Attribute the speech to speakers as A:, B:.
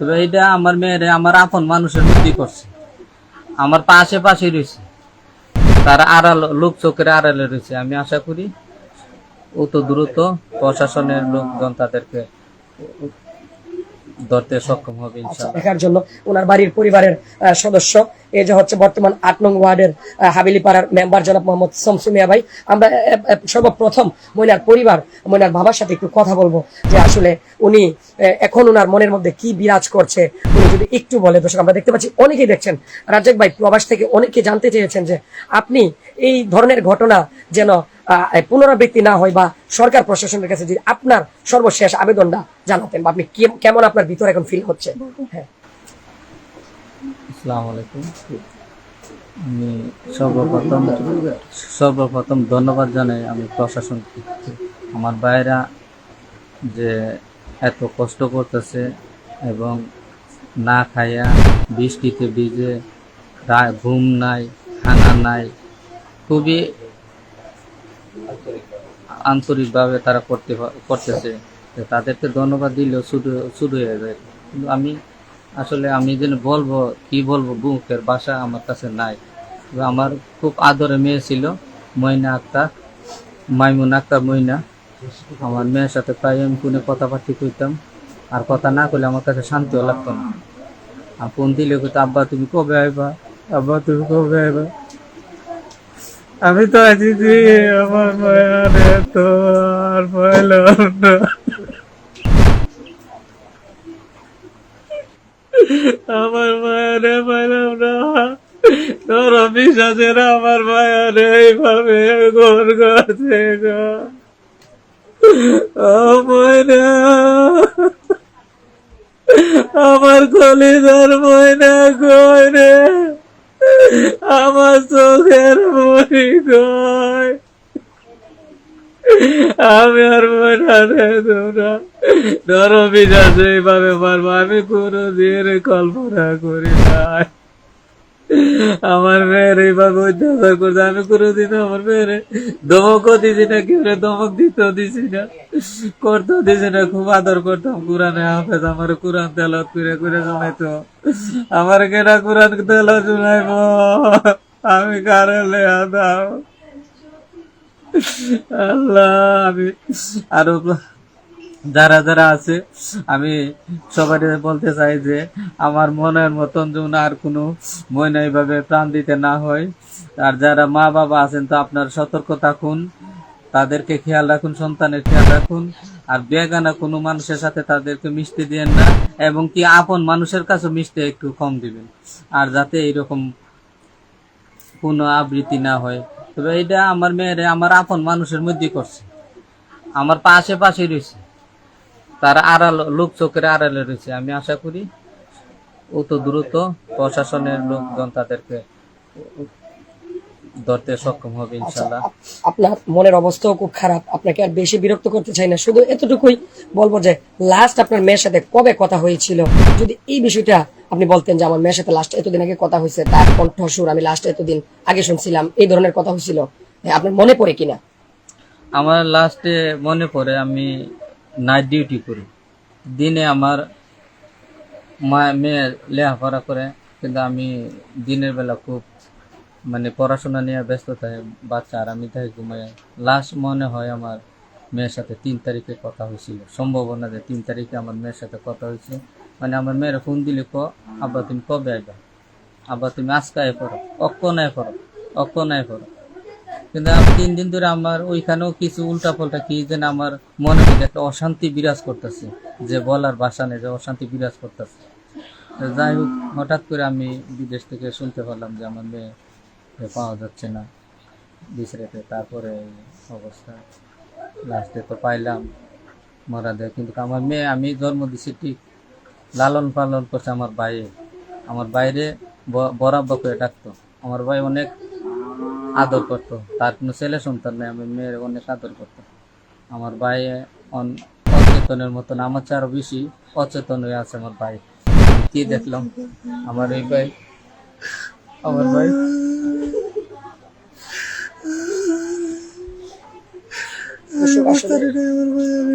A: তবে এটা আমার মেয়েরে আমার আপন মানুষের মধ্যে করছে। আমার পাশে পাশে রয়েছে। তার আড়াল লোক চোখের আড়ালে রয়েছে। আমি আশা করি অত দ্রুত প্রশাসনের লোকজন তাদেরকে ধরতে সক্ষম হবে
B: দেখার জন্য ওনার বাড়ির পরিবারের সদস্য। এই যে হচ্ছে বর্তমান আট নং ওয়ার্ডের আহ, হাবিলিপাড়ার মেম্বার জনাব মোহাম্মদ শমসু মিয়া ভাই। আমরা সর্বপ্রথম ময়নার পরিবার ময়নার বাবার সাথে একটু কথা বলব যে আসলে উনি এখন ওনার মনের মধ্যে কি বিরাজ করছে উনি যদি একটু বলে দর্শক আমরা দেখতে পাচ্ছি অনেকেই দেখছেন। রাজ্জাক ভাই প্রবাস থেকে অনেকে জানতে চেয়েছেন যে আপনি এই ধরনের ঘটনা যেন পুনরাবৃত্তি না হয় বা সরকার প্রশাসনের কাছে যদি আপনার সর্বশেষ আবেদনটা জানাতেন বা আপনি কেমন আপনার ভিতরে এখন ফিল হচ্ছে? হ্যাঁ।
A: আসসালামু আলাইকুম। আমি সর্বপ্রথম সর্বপ্রথম ধন্যবাদ জানাই আমি প্রশাসনকে আমার ভাইরা যে এত কষ্ট করতেছে এবং না খাইয়া বৃষ্টিতে ভিজে ঘুম নাই, খানা নাই, খুবই আন্তরিকভাবে তারা করতে করতেছে। তাদেরকে ধন্যবাদ দিলেও শুরু শুরু হয়ে যায় কিন্তু আমি আসলে আমি যেন বলব, কি বলব, বুকের বাসা আমার কাছে নাই। আমার খুব আদরে মেয়ে ছিল, ময়না আক্তার, মাইমুন আক্তার ময়না। আমার মেয়ের সাথে প্রায় আমি ফোনে কথাবার্তি করতাম আর কথা না করলে আমার কাছে শান্তিও লাগতো না। আর ফোন দিলে কইতো, আব্বা, তুমি কবে আইবা? আব্বা, তুমি কবে আইবা? আমি তো আছি আমার মায়ারে তো আর পাইলাম না আমার মায়ারে পাইলাম না। তোর বিশ্বাসের আমার মায়ারে এইভাবে গোর করছে গো। ময়না আমার কলিদার ময়না রে? আমার চোখের মরি কই? আমি আর ময়না রে তোমরা ধর বিশ্বাস এইভাবে মারবো আমি কোনো দিন কল্পনা করি নাই আমার মেয়ের এইভাবে অত্যাচার করছে, আমি কোনোদিন আমার মেয়ের ধমকও দিছি না, কেউ ধমক দিতেও দিছি না, করতেও দিছি না, খুব আদর করতাম কোরআনে হাফেজ, আমার কোরআন তেলত করে করে জমাইতো আমার কেনা কোরআন তেলত শুনাইব, আমি কারে লেয়া দাও আল্লাহ, আমি আরও যারা যারা আছে, আমি সবাই বলতে চাই যে আমার মনের মতন যেন আর কোনো এইভাবে প্রাণ দিতে না হয়। আর যারা মা বাবা আছেন, তো আপনার সতর্ক থাকুন, তাদেরকে খেয়াল রাখুন, সন্তানের খেয়াল রাখুন। আর বেগানা কোনো মানুষের সাথে তাদেরকে মিশতে দিয়েন না, এবং কি আপন মানুষের কাছে মিশতে একটু কম দিবেন। আর যাতে এইরকম কোনো আবৃত্তি না হয়। তবে এটা আমার মেয়েরে আমার আপন মানুষের মধ্যে করছে। আমার পাশে পাশে রয়েছে। তার আড়াল, লোক চোখের আড়ালে রয়েছে। আমি আশা করি অত দ্রুত প্রশাসনের লোকজন তাদেরকে ধরতে সক্ষম হবে ইনশাল্লাহ
B: আপনার মনের অবস্থাও খুব খারাপ। আপনাকে আর বেশি বিরক্ত করতে চাই না। শুধু এতটুকুই বলব যে লাস্ট আপনার মেয়ের সাথে কবে কথা হয়েছিল? যদি এই বিষয়টা আপনি বলতেন যে আমার মেয়ের সাথে লাস্ট এতদিন আগে কথা হয়েছে তার কণ্ঠস্বর আমি লাস্ট এতদিন আগে শুনছিলাম এই ধরনের কথা হয়েছিল। হ্যাঁ, আপনার মনে পড়ে কিনা?
A: আমার লাস্টে মনে পড়ে আমি নাইট ডিউটি করি। দিনে আমার মা মেয়ে লেখাপড়া করে কিন্তু আমি দিনের বেলা খুব মানে পড়াশোনা নিয়ে ব্যস্ত থাকে বাচ্চা আর আমি তাই ঘুমাই। লাস্ট মনে হয় আমার মেয়ের সাথে তিন তারিখে কথা হয়েছিল। সম্ভাবনা যে তিন তারিখে আমার মেয়ের সাথে কথা হয়েছে। মানে আমার মেয়ের ফোন দিলে ক, আব্বা, তুমি কবে আসবা আব্বা, তুমি আজকে আয় পড়ো অক্ষণ আয় পড়ো অক্ষণ আয় পড়ো? কিন্তু আমি তিন দিন ধরে আমার ওইখানেও কিছু উল্টা পাল্টা কি যেন আমার মনে মধ্যে একটা অশান্তি বিরাজ করতেছে, যে বলার ভাষা নেই, যে অশান্তি বিরাজ করতেছে। যাই হোক, হঠাৎ করে আমি বিদেশ থেকে শুনতে পারলাম যে আমার মেয়ে পাওয়া যাচ্ছে না বিছড়েতে তারপরে অবস্থা লাস্টে তো পাইলাম, মরা দেয়। কিন্তু আমার মেয়ে, আমি জন্ম দিছি ঠিক লালন পালন করছে আমার ভাই। আমার বাইরে ব- বরাব্বা করে ডাকতো। আমার ভাই অনেক আদর করতো। তার কোনো ছেলে সন্তান নেই আমি মেয়ের অনেক আদর করতো। আমার ভাই অন- অচেতনের মতন আমার চেয়ে আরও বেশি অচেতন হয়ে আছে আমার ভাই। কি দেখলাম? আমার এই ভাই আমার ভাই। আমার ভাই আমি